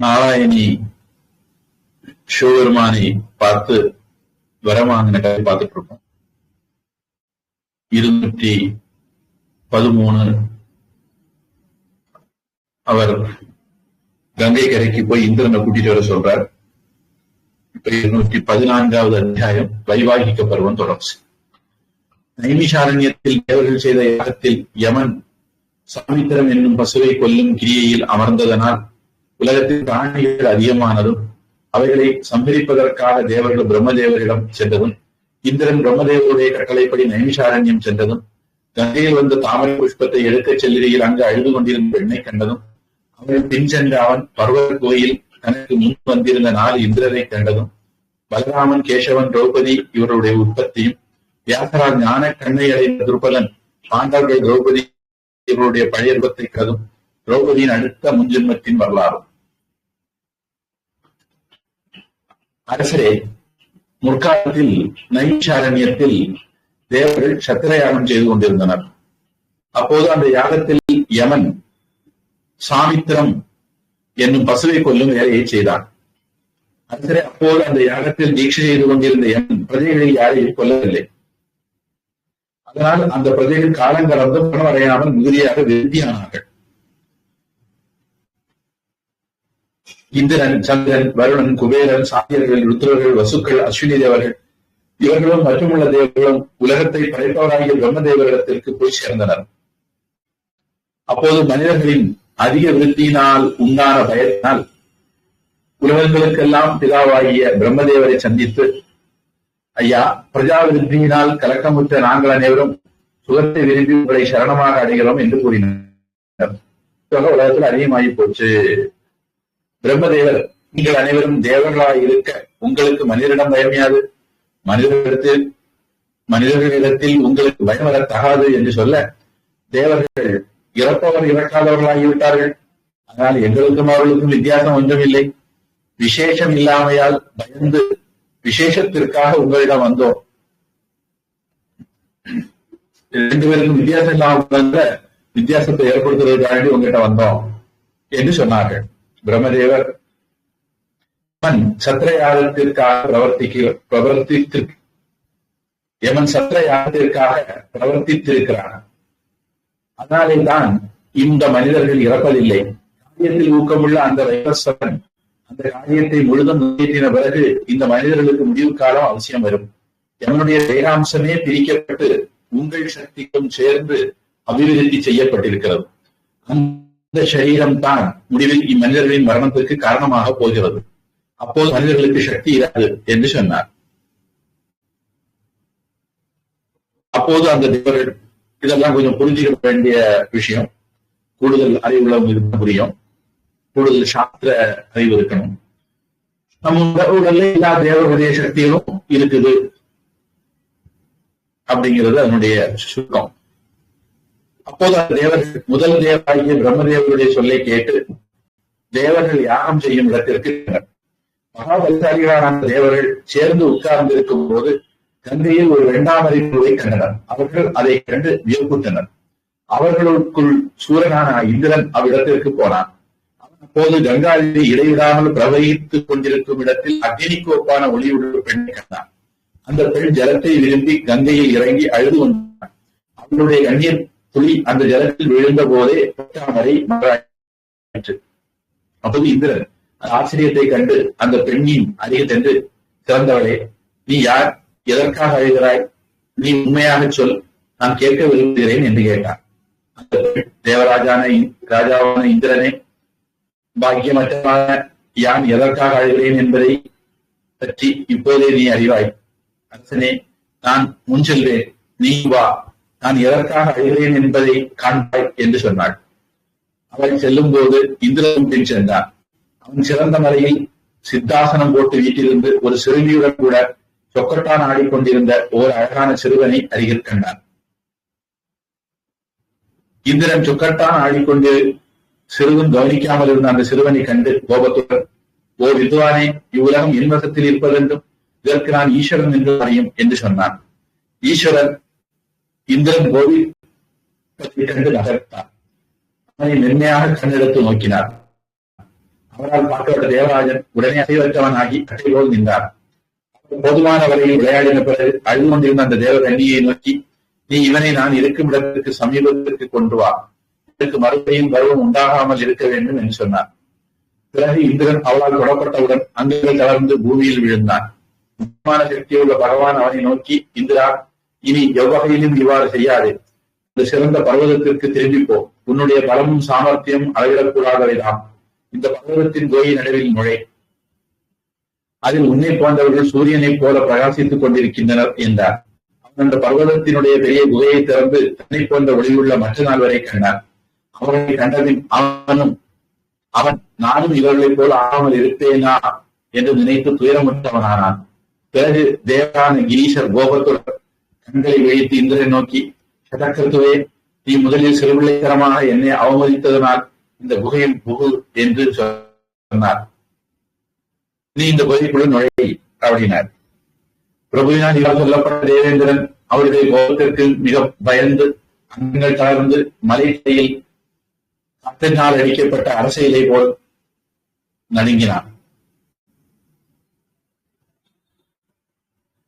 நாராயணி சிவபெருமானை பார்த்து வரமாங்கின கதை பார்த்துட்டு இருக்கோம் இருநூற்றி பதிமூணு அவர் கங்கை கரைக்கு போய் இந்திரனை கூட்டிட்டு வர சொல்றார். இப்ப இருநூற்றி பதினான்காவது அத்தியாயம் வைவாகிக்க பருவம் தொடர்ச்சி. நைமிஷாரண்யத்தில் தேவர்கள் செய்த யாகத்தில் யமன் சாமித்திரம் என்னும் பசுவை கொல்லும் கிரியையில் அமர்ந்ததனால் உலகத்தில் பிராணிகள் அதிகமானதும் அவைகளை சம்பரிப்பதற்காக தேவர்கள் பிரம்மதேவரிடம் சென்றதும் இந்திரன் பிரம்மதேவருடைய கட்டளைப்படி நைமிஷாரண்யம் சென்றதும் கங்கையில் வந்த தாமரை புஷ்பத்தை எடுக்கச் செல்லுகையில் அங்கு அழுது கொண்டிருந்த பெண்ணை கண்டதும் அவன் பின் சென்ற அவன் பர்வத கோயில் தனக்கு முன் வந்திருந்த நாலு இந்திரனை கண்டதும் பலராமன் கேசவன் திரௌபதி இவருடைய உற்பத்தியும் வியாசரால் ஞான கண்ணை அடைந்த துருபலன் பாண்டவர்கள் திரௌபதி இவருடைய பழைய ரூபத்தை கதும் திரௌபதியின் அடுத்த முன்ஜென்மத்தின் வரலாறு அரசரே முற்காலத்தில் நைச்சாரண்யத்தில் தேவர்கள் சத்திர யாகம் செய்து கொண்டிருந்தனர். அப்போது அந்த யாகத்தில் யமன் சாமித்திரம் என்னும் பசுவை கொல்லும் வேலையை செய்தான். அரசரே அப்போது அந்த யாகத்தில் தீட்சை செய்து கொண்டிருந்த யமன் பிரஜைகளில் யாரையும் கொல்லவில்லை. அதனால் அந்த பிரஜைகள் காலங்கலந்து பணமடையாமல் மிகுதியாக விருத்தியானார்கள் இந்திரன் சந்திரன் வருணன் குபேரன் சாத்தியர்கள் ருத்ரர்கள் வசுக்கள் அஸ்வினி தேவர்கள் இவர்களும் மற்றுமுள்ள தேவர்களும் உலகத்தை படைப்பவராகிய பிரம்ம தேவரிடத்திற்கு போய் சேர்ந்தனர். அப்போது மனிதர்களின் அதிக விருத்தியினால் உண்டான பயத்தினால் உலகங்களுக்கெல்லாம் பிதாவாகிய பிரம்மதேவரை சந்தித்து ஐயா பிரஜா விருத்தியினால் கலக்கமுற்ற நாங்கள் அனைவரும் சுகத்தை விரும்பி உங்களை சரணமாக அடைகிறோம் என்று கூறினர். உலகத்தில் அதிகமாகி போச்சு. பிரம்மதேவர் நீங்கள் அனைவரும் தேவர்களாய் இருக்க உங்களுக்கு மனிதரிடம் பயமையாது. மனிதர்களிடத்தில் மனிதர்களிடத்தில் உங்களுக்கு பயம் வரத்தகாது என்று சொல்ல தேவர்கள் இறப்பவர் இறக்காதவர்களாகிவிட்டார்கள் ஆனால் எங்களுக்கும் அவர்களுக்கும் வித்தியாசம் ஒன்றும் இல்லை விசேஷம் இல்லாமையால் பயந்து விசேஷத்திற்காக உங்களிடம் வந்தோம். ரெண்டு பேருக்கும் வித்தியாசம் வந்த வித்தியாசத்தை ஏற்படுத்துவதற்காக உங்ககிட்ட வந்தோம் என்று சொன்னார்கள். பிரம்மதேவர் யமன் பிரவர்த்திக்க பிரவர்த்தித்து யமன் சத்திரயாகத்திற்காக பிரவர்த்தித்திருக்கிறான். அதனாலே தான் இந்த மனிதர்கள் இறப்பதில்லை. காரியத்தில் ஊக்கமுள்ள அந்த வைரஸ்வரன் அந்த காரியத்தை முழுதும் நிறைவேற்றின பிறகு இந்த மனிதர்களுக்கு முடிவு காலம் அவசியம் வரும். எவனுடைய தேகாம்சமே பிரிக்கப்பட்டு உங்கள் சக்திக்கும் சேர்ந்து அபிவிருத்தி செய்யப்பட்டிருக்கிறது. இந்த சரீரம் தான் முடிவில் இம்மனிதர்களின் மரணத்திற்கு காரணமாக போகிறது. அப்போது மனிதர்களுக்கு சக்தி இராது என்று சொன்னார். அப்போது அந்த தேவர்கள் இதெல்லாம் கொஞ்சம் புரிஞ்சுக்க வேண்டிய விஷயம். கூடுதல் அறிவுள்ளவங்க இது புரியும். கூடுதல் சாஸ்திர அறிவு இருக்கணும். நம்ம உடல்ல எல்லா தேவர்களுடைய சக்திகளும் இருக்குது. அப்படிங்கிறது அதனுடைய சுருக்கம். அப்போது அந்த தேவர்கள் முதல் தேவராகிய பிரம்மதேவருடைய சொல்லை கேட்டு தேவர்கள் யாகம் செய்யும் இடத்திற்கு மகாபலிசாலிகளான தேவர்கள் சேர்ந்து உட்கார்ந்து இருக்கும் போது கங்கையில் ஒரு இரண்டாம் அறிவுரை கண்டனர். அவர்கள் அதை கண்டு வியப்புத்தனர் அவர்களுக்குள் சூரனான இந்திரன் அவ்விடத்திற்கு போனான். அப்போது கங்காதேவி இடைவிடாமல் பிரவகித்துக் கொண்டிருக்கும் இடத்தில் அக்னிக்கோப்பான ஒளியுள்ள பெண்ணை கண்டான். அந்த பெண் ஜலத்தை விரும்பி கங்கையில் இறங்கி அழுது கொண்டான். அவளுடைய கண்ணீர் புலி அந்த ஜலத்தில் விழுந்த போதே பொட்டாமரை மறாயிற்று அப்போது இந்திரன் ஆச்சரியத்தை கண்டு அந்த பெண்ணின் அருகே சென்று சிறந்தவளே நீ யார்? எதற்காக அழுகிறாய்? நீ உண்மையாக சொல் நான் கேட்க விரும்புகிறேன் என்று கேட்டான். அந்த பெண் தேவராஜான ராஜாவான இந்திரனே பாக்கியமற்றமான யான் எதற்காக அழுகிறேன் என்பதை பற்றி இப்போதே நீ அறிவாய். அரசனே நான் முன் செல்வேன். நீ வா. நான் எதற்காக அழுகிறேன் என்பதை காண்பாய் என்று சொன்னாள். அவள் செல்லும் போது இந்திரன் பின் சென்றான். அவன் சிறந்த மலையில் சித்தாசனம் போட்டு வீட்டிலிருந்து ஒரு சிறுமியுடன் கூட சொக்கட்டான் ஆடிக்கொண்டிருந்த ஓர் அழகான சிறுவனை அருகில் கண்டான். இந்திரன் சொக்கட்டான் ஆடிக்கொண்டு சிறிதும் கவனிக்காமல் இருந்த அந்த சிறுவனை கண்டு கோபத்துடன் ஓ வித்வானே இவ்வுலகம் இன்வசத்தில் இருப்பதென்றும் இதற்கு நான் ஈஸ்வரன் என்று அறியும் என்று சொன்னான். ஈஸ்வரன் இந்திரன் கோவி கண்டு அவனை மென்மையாக கண்ணெடுத்து நோக்கினார். அவரால் பார்க்கப்பட்ட தேவராஜன் உடனே அசைவற்றவனாகி கட்டை போல் நின்றார் போதுமான வரையில் விளையாடின பிறகு அழுது கொண்டிருந்த அந்த தேவ கன்னியை நோக்கி நீ இவனை நான் இருக்கும் இடத்திற்கு சமீபத்திற்கு கொண்டு வா. இதற்கு மறுபடியும் கர்வம் உண்டாகாமல் இருக்க வேண்டும் என்று சொன்னார். பிறகு இந்திரன் அவளால் தொடப்பட்டவுடன் அங்குகள் தளர்ந்து பூமியில் விழுந்தான். சக்தியுள்ள பகவான் அவனை நோக்கி இந்திரா இனி எவ்வகையிலும் இவ்வாறு செய்யாதே. இந்த சிறந்த பர்வதத்திற்கு திரும்பிப்போ. உன்னுடைய பலமும் சாமர்த்தியம் அளவிடக்கூடாதவைதான் இந்த பர்வதத்தின் கோயை நடுவில் நுழை. அதில் உன்னை போன்றவர்கள் சூரியனைப் போல பிரகாசித்துக் கொண்டிருக்கின்றனர் என்றார். அவன் அந்த பர்வதத்தினுடைய பெரிய குகையை திறந்து தன்னை போன்ற ஒளியுள்ள மற்ற நாள் வரை கண்டான். அவனை கண்டபின் அவனும் அவன் நானும் இவர்களைப் போல ஆகாமல் இருப்பேனா? என்று நினைத்து துயரமுற்றவனானான் பிறகு தேவரான கிரீஷர் கோபத்துடன் கண்களை வைத்து இந்திரனை நோக்கி சதக்கத்துவே நீ முதலில் சிறுபிள்ளைத்தனமாக என்னை அவமதித்ததனால் இந்த குகையில் புகு என்று சொன்னார். நீ இந்த குகைக்குள் நுழை அப்படினார் பிரபுவினால் இவர் சொல்லப்பட்ட தேவேந்திரன் அவருடைய கோபத்திற்கு மிக பயந்து அங்கங்கள் தளர்ந்து மலைக்கையில் காற்றினால் அடிக்கப்பட்ட அரசியலை போல் நடுங்கினான்.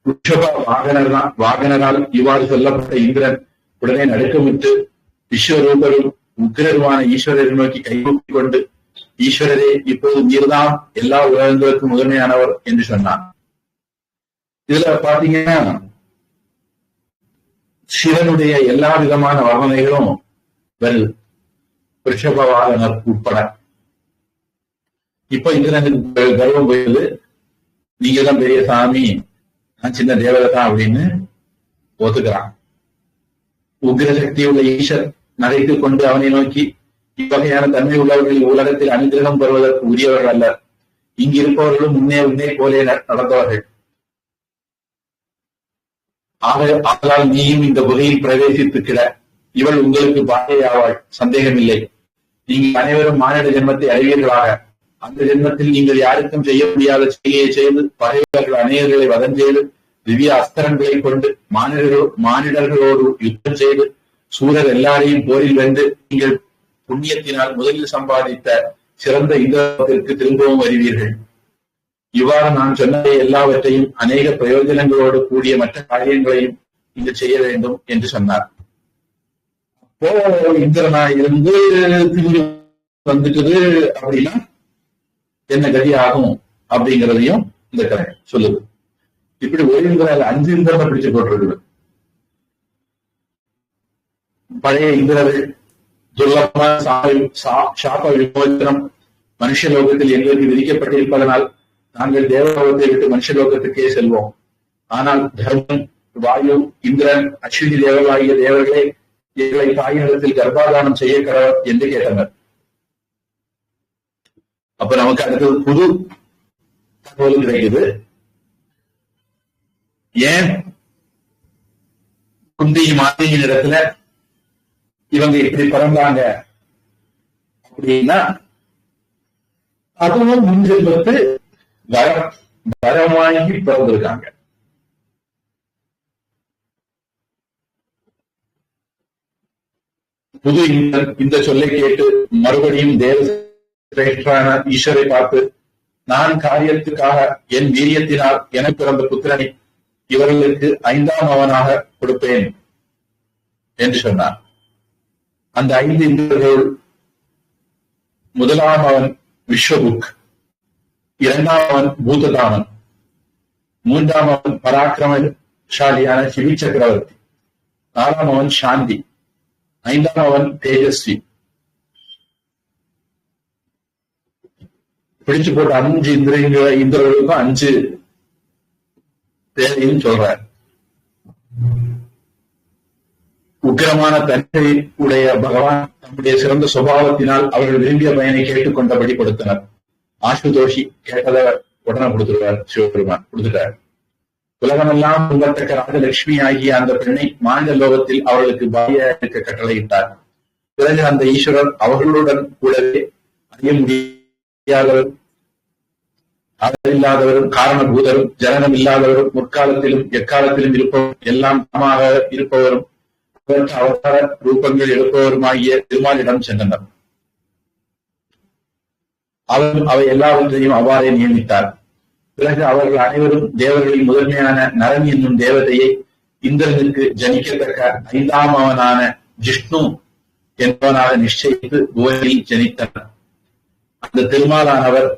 ரிஷப வாகனர் வாகனரால் இவ்வாறு சொல்லப்பட்ட இந்திரன் உடனே நடுக்கமிட்டு விஸ்வரூபரும் உக்ரருமான ஈஸ்வரரை நோக்கி கைகூப்பிக் கொண்டு ஈஸ்வரரே இப்போது நீர்தான் எல்லா உலகங்களுக்கும் முதன்மையானவர் என்று சொன்னான். இதுல பாத்தீங்கன்னா சிவனுடைய எல்லா விதமான வர்ணனைகளும் வருது ரிஷபவாகனர் உட்பட. இப்ப இந்திரனுக்கு கர்வம் போயிடுது. நீங்க தான் பெரிய சாமி நான் சின்ன தேவதை தான் அப்படின்னு ஒத்துக்கிறான். உக்ர சக்தி உள்ள ஈஸ்வர் நகைத்துக் கொண்டு அவனை நோக்கி இவ்வகையான தன்மை உள்ளவர்கள் உலகத்தில் அனுகிரகம் பெறுவதற்கு உரியவர்கள் அல்ல. இங்கு இருப்பவர்களும் முன்னே உன்னே போலே நடந்தவர்கள் ஆக ஆதலால் நீயும் இந்த குகையில் பிரவேசித்து கிட. இவள் உங்களுக்கு பாதையாவாள் சந்தேகமில்லை. நீங்கள் அனைவரும் மானிட ஜென்மத்தை அறிவீர்களாக அந்த ஜென்மத்தில் நீங்கள் யாருக்கும் செய்ய முடியாத செய்தியை செய்து பகைவர்கள் அநேகர்களை வதம் செய்து திவ்ய அஸ்திரங்களை கொண்டு மாநிலர்களோ மானிடர்களோடு யுத்தம் செய்து சூரர் எல்லாரையும் போரில் வென்று நீங்கள் புண்ணியத்தினால் முதலில் சம்பாதித்த சிறந்த இந்திரத்திற்கு திரும்பவும் வருவீர்கள். இவ்வாறு நான் சொன்னதை எல்லாவற்றையும் அநேக பிரயோஜனங்களோடு கூடிய மற்ற காரியங்களையும் இங்கு செய்ய வேண்டும் என்று சொன்னார். அப்போ இந்திரனா இருந்து வந்துட்டது அப்படின்னா என்ன கதி ஆகும் அப்படிங்கிறதையும் இந்த கதை சொல்லுது. இப்படி ஒரு இந்திரன் அஞ்சு இந்திரனை பிடிச்சு போட்டிருக்குது. பழைய இந்திரர்கள் துர்லபமான சாப விமோச்சனம் மனுஷலோகத்தில் எங்களுக்கு விதிக்கப்பட்டிருப்பதனால் நாங்கள் தேவலோகத்தை விட்டு மனுஷ லோகத்துக்கே செல்வோம். ஆனால் தர்மம் வாயு இந்திரன் அஸ்வினி தேவர்களாகிய தேவர்களே எங்களை தாயினிடத்தில் கர்ப்பாதானம் செய்ய கடவர் என்று கேட்டனர். அப்ப நமக்கு அடுத்தது புது தகவல் கிடைக்குது. ஏன்? குந்தி மாதையின் இடத்துல இவங்க இப்படி பிறந்தாங்க அப்படின்னா அதுவும் முன்ஜென்மத்து வர வரமாகி பிறந்திருக்காங்க. புது இந்த சொல்லை கேட்டு மறுபடியும் தேவ ஈஸ்வரை பார்த்து நான் காரியத்துக்காக என் வீரியத்தினால் எனக்கு பிறந்த புத்திரனை இவர்களுக்கு ஐந்தாம் அவனாக கொடுப்பேன் என்று சொன்னார். அந்த ஐந்து இந்திரர்கள் முதலாம் அவன் விஸ்வபுக் இரண்டாம் அவன் பூததாமன் மூன்றாம் அவன் பராக்கிரமசாலியான சிவி சக்கரவர்த்தி நாலாம் அவன் சாந்தி ஐந்தாம் அவன் தேஜஸ்வி. பிடிச்சு போட்ட அஞ்சு இந்திரியங்கள இந்திரர்களுக்கும் அஞ்சு பேரையும் சொல்றார். உக்கிரமான தன்மை உடைய பகவான் தம்முடைய சிறந்த சுபாவத்தினால் அவர்கள் விரும்பிய பயனை கேட்டுக்கொண்டபடி கொடுத்தனர். ஆசுதோஷி கேட்டதை உடனே கொடுத்துருவார் சிவபெருமான். கொடுத்துட்டார். உலகமெல்லாம் உங்கத்தக்க ராஜலட்சுமி ஆகிய அந்த பெண்ணை மாநில லோகத்தில் அவர்களுக்கு பாரியாக கட்டளையிட்டார். பிறகு அந்த ஈஸ்வரர் அவர்களுடன் கூடவே அறிய முடியும் இல்லாதவரும் காரணபூதரும் ஜனனம் இல்லாதவரும் முற்காலத்திலும் எக்காலத்திலும் இருப்பவரும் எல்லாம் தாமாக இருப்பவரும் அவதார ரூபங்கள் எடுப்பவருமாகிய திருமாலிடம் சென்றனர். அவரும் அவை எல்லாவற்றையும் அவ்வாறே நியமித்தார். பிறகு அவர்கள் அனைவரும் தேவர்களின் முதன்மையான நரன் என்னும் தேவதையை இந்திரனுக்கு ஜனிக்கத்தக்க ஐந்தாமவனான ஜிஷ்ணு என்பவனாக நிச்சயித்து புவனில் ஜனித்தனர். அந்த திருமாலானவர்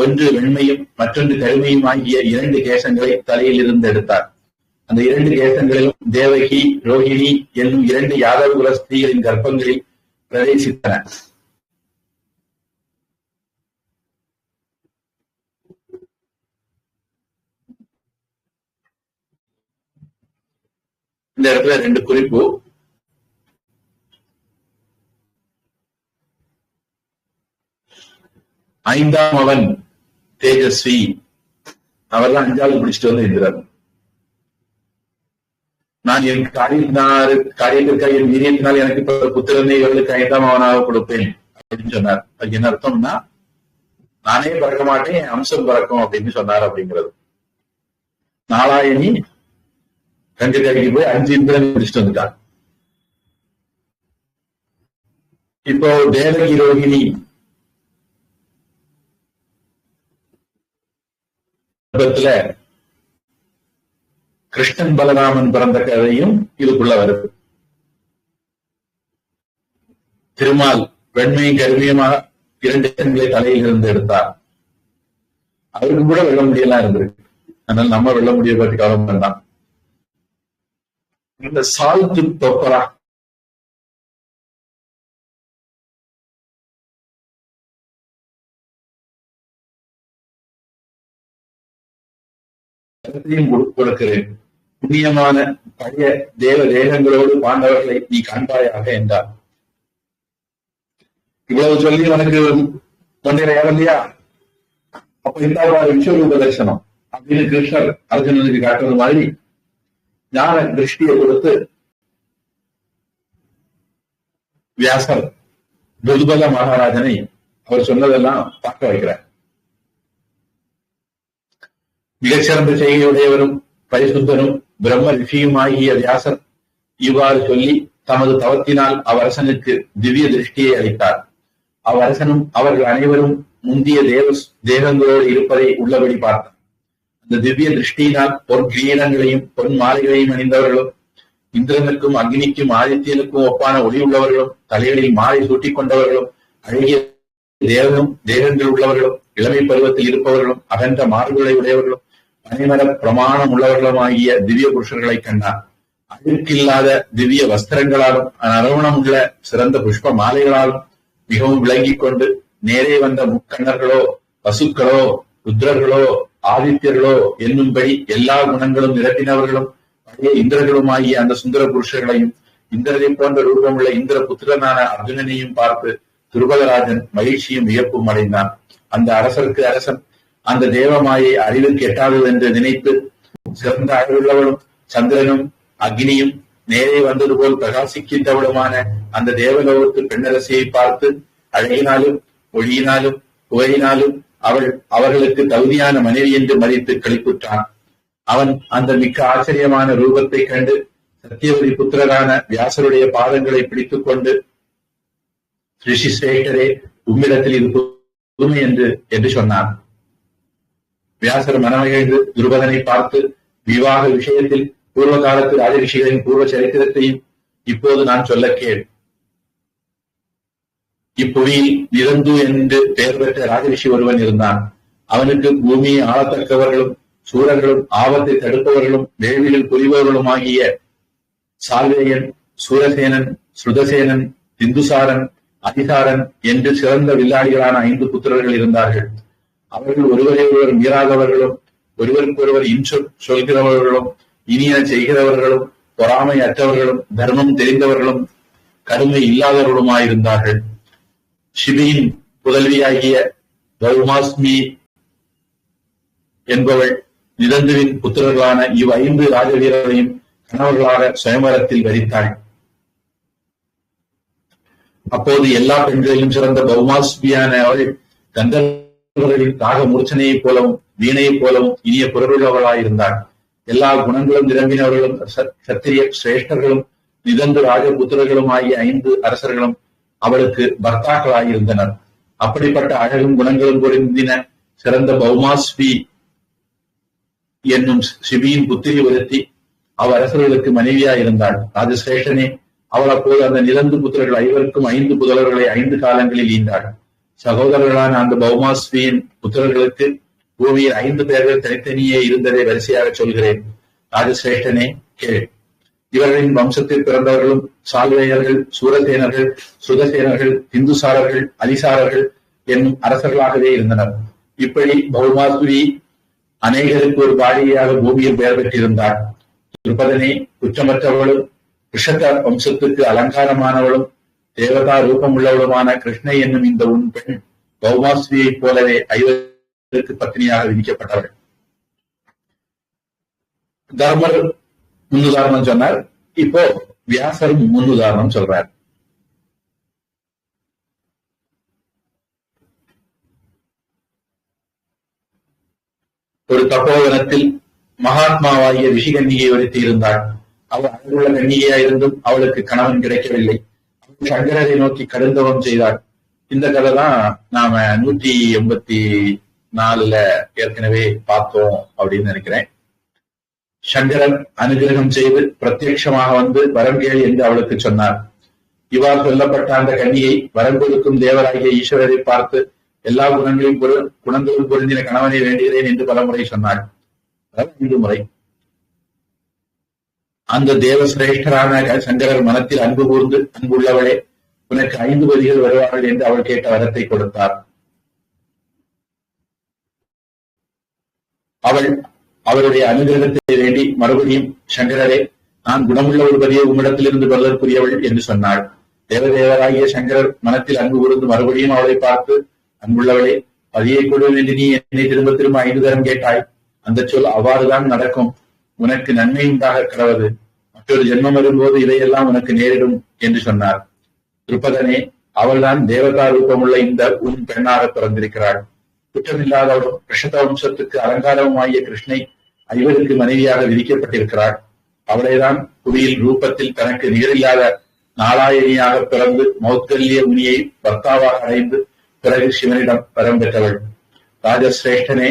ஒன்று வெண்மையும் மற்றொன்று கருமையும் ஆகிய இரண்டு கேசங்களை தலையில் இருந்து எடுத்தார். அந்த இரண்டு கேசங்களிலும் தேவகி ரோஹிணி என்னும் இரண்டு யாதவ குல ஸ்திரீகளின் கர்ப்பங்களில் பிரவேசித்தன. இந்த இடத்துல ரெண்டு குறிப்பு. ஐந்தாம் அவன் தேஜஸ்வி. அவர் தான் அஞ்சாவது பிடிச்சிட்டு வந்து இருக்கிறார் நான் என் காரியத்தினார் காரியத்திற்காக என் வீரியத்தினால் எனக்கு புத்திரனை இவர்களுக்கு ஐந்தாம் அவனாக கொடுப்பேன் அப்படின்னு சொன்னார். அதுக்கு என்ன அர்த்தம்னா நானே பறக்க மாட்டேன் என் அம்சம் பறக்கும் அப்படின்னு சொன்னார் அப்படிங்கிறது. நாலாயணி கங்கு கரைக்கு போய் அஞ்சு இந்திரன் பிடிச்சிட்டு வந்துட்டான் இப்போ தேவகி ரோகிணி கர்ப்பத்துல கிருஷ்ணன் பலராமன் பிறந்த கதையும் இதுக்குள்ள வருது. திருமால் வெண்மையும் கருமையுமாக இரண்டு பெண்களை தலையில் இருந்து எடுத்தார். அவருக்கு கூட வெள்ள முடியலாம் இருந்திருக்கு. அதனால நம்ம வெள்ள முடிய பற்றி கவலை வேண்டாம். இந்த சால்த்து தொப்பரா எல்லாத்தையும் கொடுக்கிறேன். புண்ணியமான பழைய தேவ தேகங்களோடு பாண்டவர்களை நீ காண்பாயாக என்றார். இவ்வளவு சொல்லி உனக்கு தொண்டையில ஏறலையா அப்ப இந்த விஸ்வரூப தரிசனம் அப்படின்னு கிருஷ்ணர் அர்ஜுனனுக்கு காட்டுறது மாதிரி ஞான திருஷ்டியை கொடுத்து வியாசர் துர்பல மகாராஜனை அவர் சொன்னதெல்லாம் பார்க்க வைக்கிறார். மிகச்சிறந்த செய்கையுடையவரும் பரிசுத்தரும் பிரம்ம ரிஷியுமாகிய வியாசர் இவ்வாறு சொல்லி தமது தவத்தினால் அவரசனுக்கு திவ்ய திருஷ்டியை அளித்தார். அவ்வரசனும் அவர்கள் அனைவரும் முந்திய தேவ தேகங்களோடு இருப்பதை உள்ளபடி பார்த்தார். அந்த திவ்ய திருஷ்டியினால் பொன் கிரீடங்களையும் பொன் மாலைகளையும் அணிந்தவர்களும் இந்திரனுக்கும் அக்னிக்கும் ஆதித்யனுக்கும் ஒப்பான ஒளி உள்ளவர்களும் தலைகளில் மாலை சூட்டிக் கொண்டவர்களும் அழகிய தேகம் தேகங்கள் உள்ளவர்களும் இளமை பருவத்தில் இருப்பவர்களும் அகன்ற மார்புகளை உடையவர்களும் பனிமர பிரமாணம் உள்ளவர்களுமாகிய திவ்ய புருஷர்களை கண்டார். அழுக்கில்லாத திவ்ய வஸ்திரங்களாலும் நறுமணம் உள்ள சிறந்த புஷ்ப மாலைகளாலும் மிகவும் விளங்கிக் கொண்டு நேரே வந்த முக்கண்ணர்களோ பசுக்களோ ருத்ரர்களோ ஆதித்யர்களோ என்னும்படி எல்லா குணங்களும் நிரப்பினவர்களும் பழைய இந்திரர்களுமாகிய அந்த சுந்தர புருஷர்களையும் இந்திரனை போன்ற ரூபமுள்ள இந்திர புத்திரனான அர்ஜுனனையும் பார்த்து துருபதராஜன் மகிழ்ச்சியும் வியப்பும் அடைந்தான். அந்த அரசருக்கு அரசன் அந்த தேவமாயை அறிவுக்கு எட்டாதது என்று நினைத்து சிறந்த அழகுள்ளவளும் சந்திரனும் அக்னியும் நேரே வந்தது போல் பிரகாசிக்கின்றவளுமான அந்த தேவலோகத்து பெண்ணரசியை பார்த்து அழகினாலும் ஒளியினாலும் புகையினாலும் அவள் அவர்களுக்கு தகுதியான மனைவி என்று மதித்து கழிப்புற்றான் அவன் அந்த மிக்க ஆச்சரியமான ரூபத்தை கண்டு சத்தியவதி புத்திரரான வியாசருடைய பாதங்களை பிடித்துக் கொண்டு ரிஷி சிரேஷ்டரே உம்மிடத்தில் இது புதுமை என்று என்று சொன்னான். வியாசர் மனமகிழ்ந்து துருபதனை பார்த்து விவாக விஷயத்தில் பூர்வ காலத்து ராஜரிஷிகளின் பூர்வ சரித்திரத்தையும் இப்போது நான் சொல்ல கேள். இப்புவியில் நிரந்து என்று பெயர் பெற்ற ராஜரிஷி ஒருவன் இருந்தான். அவனுக்கு பூமியை ஆளத்தக்கவர்களும் சூரர்களும் ஆபத்தை தடுப்பவர்களும் வேள்வியில் புரிபவர்களுமாகிய சால்வேயன் சூரசேனன் ஸ்ருதசேனன் திந்துசாரன் அதிசாரன் என்று சிறந்த வில்லாடிகளான ஐந்து புத்திரர்கள் இருந்தார்கள். அவர்கள் ஒருவரை ஒருவர் மீறாதவர்களும் ஒருவருக்கொருவர் இன்சொல் சொல்கிறவர்களும் இனிய செய்கிறவர்களும் பொறாமை அற்றவர்களும் தர்மம் தெரிந்தவர்களும் கருமை இல்லாதவர்களுமாயிருந்தார்கள். சிபியின் புதல்வியாகிய கௌமாஸ்மி என்பவள் நிதந்துவின் புத்திரர்களான இவ் ஐந்து ராஜவீரரையும் கணவர்களாக சுயமரத்தில் வரித்தாள் அப்போது எல்லா பெண்களிலும் சிறந்த பௌமாஸ்மியான அவள் கந்தர்வர்களின் ராக மூர்ச்சனையைப் போலவும் வீணையைப் போலவும் இனிய குரலுள்ளவளாயிருந்தாள் எல்லா குணங்களும் நிரம்பினவர்களும் சத்திரிய சிரேஷ்டர்களும் நிதந்து ராஜபுத்திரர்களும் ஆகிய ஐந்து அரசர்களும் அவளுக்கு பர்த்தாக்களாயிருந்தனர் அப்படிப்பட்ட அழகும் குணங்களும் பொருந்தின சிறந்த பௌமாஸ்வி என்னும் சிபியின் புத்திரி ஒருத்தி அவ் அரசர்களுக்கு மனைவியாயிருந்தாள் ராஜசிரேஷ்டனே அவள் அப்போது அந்த நிலந்து புத்திரர்கள் ஐவருக்கும் ஐந்து புதலர்களை ஐந்து காலங்களில் ஈந்தாள். சகோதரர்களான அந்த பௌமாஸ்வியின் புத்திரர்களுக்கு பூமியில் ஐந்து பேர்கள் தனித்தனியே இருந்ததை வரிசையாக சொல்கிறேன். ராஜசிரேஷ்டனே கேள். இவர்களின் வம்சத்தில் பிறந்தவர்களும் சால்வேயர்கள் சூரசேனர்கள் சுதசேனர்கள் இந்துசாரர்கள் அலிசாரர்கள் என்னும் அரசர்களாகவே இருந்தனர். இப்படி பௌமாஸ்வி அநேகருக்கு ஒரு பாடியாக பூமியில் பெயர் பெற்றிருந்தார். திருப்பதனே குற்றமற்றவளும் ரிஷத வம்சத்துக்கு அலங்காரமானவளும் தேவதா ரூபம் உள்ளவளுமான கிருஷ்ணை என்னும் இந்த உன் பெண் பௌமாஸ்ரீயைப் போலவே ஐவருக்கு பத்தினியாக விதிக்கப்பட்டவள். தர்மர் முன்னுதாரணம் சொன்னார். இப்போ வியாசரும் முன்னுதாரணம் சொல்றார். ஒரு தப்போவனத்தில் மகாத்மாவாகிய ரிஷிகன்னிகை ஒருத்தி இருந்தாள். அவள் அழகுள்ள கன்னிகையாயிருந்தும் அவளுக்கு கணவன் கிடைக்கவில்லை. சங்கரரை நோக்கி கடுந்தவம் செய்தாள் இந்த கதை தான் நாம நூற்றி எண்பத்தி நாலுல ஏற்கனவே பார்த்தோம் அப்படின்னு நினைக்கிறேன். சங்கரன் அனுகிரகம் செய்து பிரத்யட்சமாக வந்து வரம் கேள் என்று அவளுக்கு சொன்னார். இவ்வாறு சொல்லப்பட்ட அந்த கன்னியை வரம் கொடுக்கும் தேவராகிய ஈஸ்வரரை பார்த்து எல்லா குணங்களையும் குணங்களும் பொருந்தின கணவனை வேண்டுகிறேன் என்று பலமுறை சொன்னாள். ஐந்து முறை. அந்த தேவ சிரேஷ்டரான சங்கரர் மனத்தில் அன்பு கூர்ந்து அன்புள்ளவளே உனக்கு ஐந்து பதிகள் வருவார்கள் என்று அவள் கேட்ட வரத்தை கொடுத்தார். அவள் அவருடைய அனுகிரகத்தை வேண்டி மறுபடியும் சங்கரரே நான் குணமுள்ள ஒரு பதியை உம்மிடத்திலிருந்து பெறுவதற்குரியவள் என்று சொன்னாள். தேவதேவராகிய சங்கரர் மனத்தில் அன்பு கூர்ந்து மறுபடியும் அவளை பார்த்து அன்புள்ளவளே பதியை கொடு என்று நீ என்னை திரும்ப திரும்ப ஐந்து தரம் கேட்டாய். அந்த சொல் அவ்வாறுதான் நடக்கும். உனக்கு நன்மை உண்டாக கிடவது மற்றொரு ஜென்மம் வரும்போது இதையெல்லாம் உனக்கு நேரிடும் என்று சொன்னார். திருப்பதனே அவள்தான் தேவதா ரூபமுள்ள இந்த உன் பெண்ணாக பிறந்திருக்கிறாள். குற்றமில்லாதவளும் ரிஷத வம்சத்துக்கு அலங்காரமாகிய கிருஷ்ணை ஐவருக்கு மனைவியாக விதிக்கப்பட்டிருக்கிறாள். அவளைதான் புவியில் ரூபத்தில் தனக்கு நிகரில்லாத நாளாயணியாக பிறந்து மௌத்தல்ய முனியை பர்த்தாவாக அடைந்து பிறகு சிவனிடம் பெறம் பெற்றவள். ராஜசிரேஷ்டனே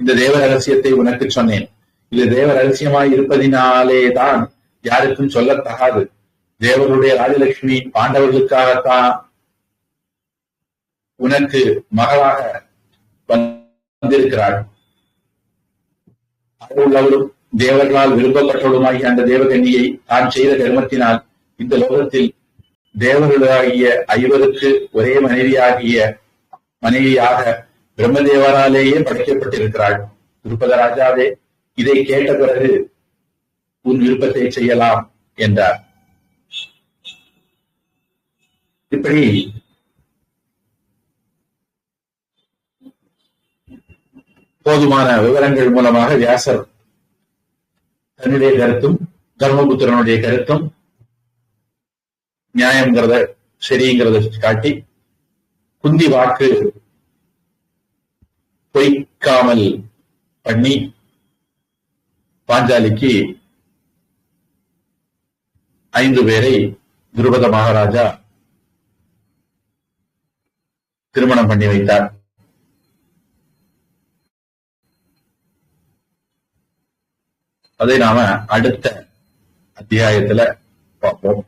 இந்த தேவ ரகசியத்தை உனக்கு சொன்னேன். இது தேவ ரகசியமாய் இருப்பதினாலேதான் யாருக்கும் சொல்லத்தகாது. தேவனுடைய ராஜலட்சுமி பாண்டவர்களுக்காகத்தான் உனக்கு மகளாக வந்திருக்கிறாள். உள்ளவரும் தேவர்களால் விரும்பப்பட்டவளுமாகிய அந்த தேவகன்னியை தான் செய்த தர்மத்தினால் இந்த லோகத்தில் தேவர்களாகிய ஐவருக்கு ஒரே மனைவியாகிய மனைவியாக பிரம்மதேவராலேயே படைக்கப்பட்டிருக்கிறாள். திருப்பத ராஜாவே இதை கேட்ட பிறகு உன் விருப்பத்தை செய்யலாம் என்றார். இப்படி போதுமான விவரங்கள் மூலமாக வியாசர் தன்னுடைய கருத்தும் தர்மபுத்திரனுடைய கருத்தும் நியாயங்கிறத சரிங்கிறத காட்டி குந்தி வாக்கு பொய்க்காமல் பண்ணி பாஞ்சாலிக்கு ஐந்து பேரை துருபத மகாராஜா திருமணம் பண்ணி வைத்தார். அதை நாம அடுத்த அத்தியாயத்துல பார்ப்போம்.